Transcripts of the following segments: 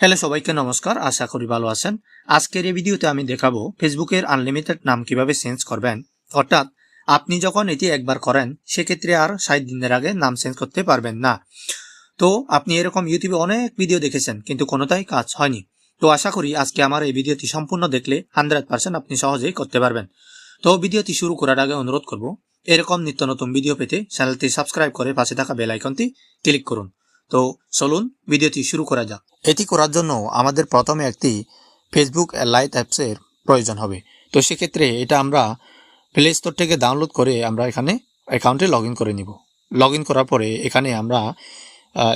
Hello সবাইকে নমস্কার, আশা করি ভালো আছেন। আজকের এই ভিডিওতে আমি দেখাবো ফেসবুকের আনলিমিটেড নাম কীভাবে চেঞ্জ করবেন। অর্থাৎ আপনি যখন এটি একবার করেন, সেক্ষেত্রে আর ষাট দিনের আগে নাম চেঞ্জ করতে পারবেন না। তো আপনি এরকম ইউটিউবে অনেক ভিডিও দেখেছেন, কিন্তু কোনোটাই কাজ হয়নি। তো আশা করি আজকে আমার এই ভিডিওটি সম্পূর্ণ দেখলে হান্ড্রেড পার্সেন্ট আপনি সহজেই করতে পারবেন। তো ভিডিওটি শুরু করার আগে অনুরোধ করব, এরকম নিত্য নতুন ভিডিও পেতে চ্যানেলটি সাবস্ক্রাইব করে পাশে থাকা বেল আইকনটি ক্লিক করুন। তো চলুন ভিডিওটি শুরু করা যাক। এটি করার জন্য আমাদের প্রথমে একটি ফেসবুক লাইট অ্যাপসের প্রয়োজন হবে। তো সেক্ষেত্রে এটা আমরা প্লে স্টোর থেকে ডাউনলোড করে আমরা এখানে অ্যাকাউন্টে লগ করে নিব। লগ করার পরে এখানে আমরা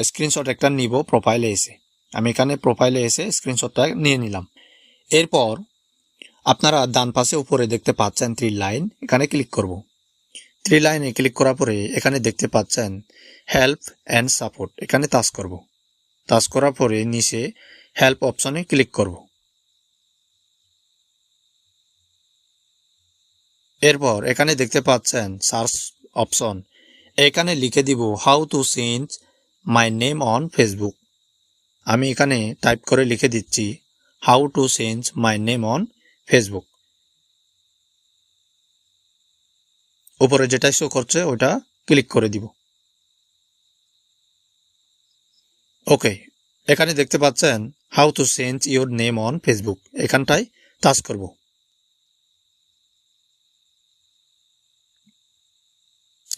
স্ক্রিনশট একটা নিব প্রোফাইলে এসে। আমি এখানে প্রোফাইলে এসে স্ক্রিনশটটা নিয়ে নিলাম। এরপর আপনারা ডান পাশে উপরে দেখতে পাচ্ছেন থ্রি লাইন এখানে ক্লিক করব। থ্রি লাইনে ক্লিক করার পরে এখানে দেখতে পাচ্ছেন হেল্প অ্যান্ড সাপোর্ট এখানে টাচ করব। টাচ করার পরে নিচে হেল্প অপশনে ক্লিক করব। এরপর এখানে দেখতে পাচ্ছেন সার্চ অপশন এখানে লিখে দিব how to change my name on Facebook আমি এখানে টাইপ করে লিখে দিচ্ছি how to change my name on Facebook উপরে যেটা শো করছে, ওটা ক্লিক করে দিব। ওকে এখানে দেখতে পাচ্ছেন how to change your name on Facebook এখানটায় টাচ করব।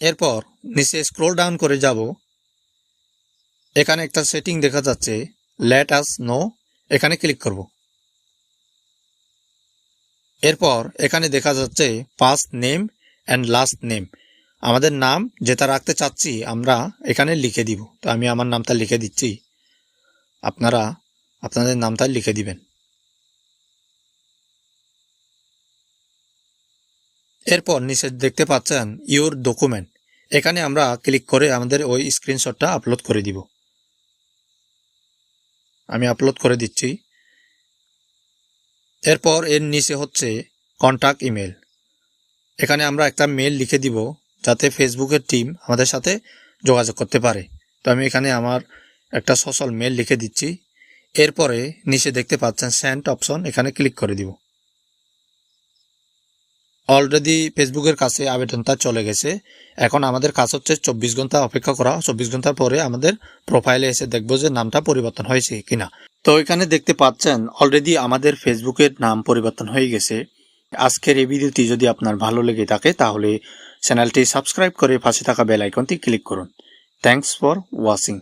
এরপর নিচে স্ক্রোল ডাউন করে যাব। এখানে একটা সেটিং দেখা যাচ্ছে লেট আস নো এখানে ক্লিক করব। এরপর এখানে দেখা যাচ্ছে first name and last name আমাদের নাম যেটা রাখতে চাচ্ছি, আমরা এখানে লিখে দিব। তো আমি আমার নামটা লিখে দিচ্ছি। আপনারা আপনাদের নামটা লিখে দিবেন। এরপর নিচে দেখতে পাচ্ছেন ইউর ডকুমেন্ট এখানে আমরা ক্লিক করে আমাদের ওই স্ক্রিনশটটা আপলোড করে দিব। আমি আপলোড করে দিচ্ছি। এরপর এর নিচে হচ্ছে কন্ট্যাক্ট ইমেল এখানে আমরা একটা মেল লিখে দিব যাতে ফেসবুকের টিম আমাদের সাথে যোগাযোগ করতে পারে। তো আমি এখানে আমার একটা সোশ্যাল মেল লিখে দিচ্ছি। এরপরে নিচে দেখতে পাচ্ছেন স্যান্ড অপশন এখানে ক্লিক করে দিব। অলরেডি ফেসবুকের কাছে আবেদনটা চলে গেছে। এখন আমাদের কাজ হচ্ছে চব্বিশ ঘণ্টা অপেক্ষা করা। চব্বিশ ঘণ্টার পরে আমাদের প্রোফাইলে এসে দেখব যে নামটা পরিবর্তন হয়েছে কিনা। তো এখানে দেখতে পাচ্ছেন অলরেডি আমাদের ফেসবুকের নাম পরিবর্তন হয়ে গেছে। আজকের এই ভিডিওটি যদি আপনার ভালো লেগে থাকে, তাহলে চ্যানেলটি সাবস্ক্রাইব করে পাশে থাকা বেল আইকনটি ক্লিক করুন। Thanks for watching